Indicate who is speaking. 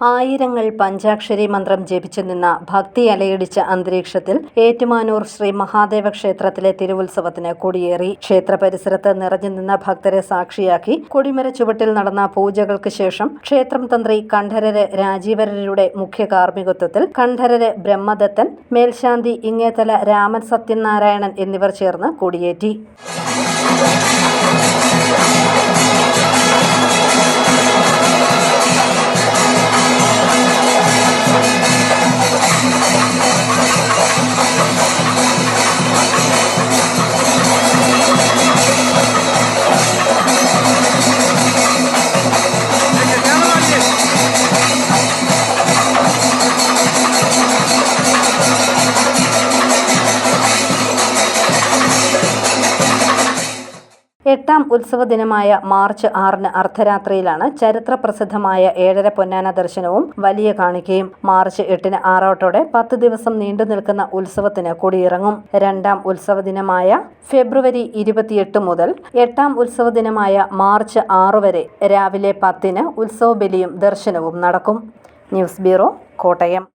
Speaker 1: ആയിരങ്ങൾ പഞ്ചാക്ഷരി മന്ത്രം ജപിച്ചു നിന്ന ഭക്തി അലയടിച്ച അന്തരീക്ഷത്തിൽ ഏറ്റുമാനൂർ ശ്രീ മഹാദേവ ക്ഷേത്രത്തിലെ തിരുവുത്സവത്തിന് കൊടിയേറി ക്ഷേത്ര പരിസരത്ത് നിറഞ്ഞു നിന്ന ഭക്തരെ സാക്ഷിയാക്കി കൊടിമര ചുവട്ടിൽ നടന്ന പൂജകൾക്ക് ശേഷം ക്ഷേത്രം തന്ത്രി കണ്ഠരര് രാജീവരരുടെ മുഖ്യ കാർമ്മികത്വത്തിൽ കണ്ഠരര് ബ്രഹ്മദത്തൻ മേൽശാന്തി ഇങ്ങേതല രാമൻ സത്യനാരായണൻ എന്നിവർ ചേർന്ന് കൊടിയേറ്റി. എട്ടാം ഉത്സവ ദിനമായ മാർച്ച് ആറിന് അർദ്ധരാത്രിയിലാണ് ചരിത്ര പ്രസിദ്ധമായ ഏഴര പൊന്നാന ദർശനവും വലിയ കാണിക്കയും. മാർച്ച് എട്ടിന് ആറോട്ടോടെ പത്ത് ദിവസം നീണ്ടു നിൽക്കുന്ന ഉത്സവത്തിന് കൊടിയിറങ്ങും. രണ്ടാം ഉത്സവ ദിനമായ ഫെബ്രുവരി ഇരുപത്തിയെട്ട് മുതൽ എട്ടാം ഉത്സവ ദിനമായ മാർച്ച് ആറ് വരെ രാവിലെ പത്തിന് ഉത്സവ ബലിയും ദർശനവും നടക്കും. News bureau Kottayam.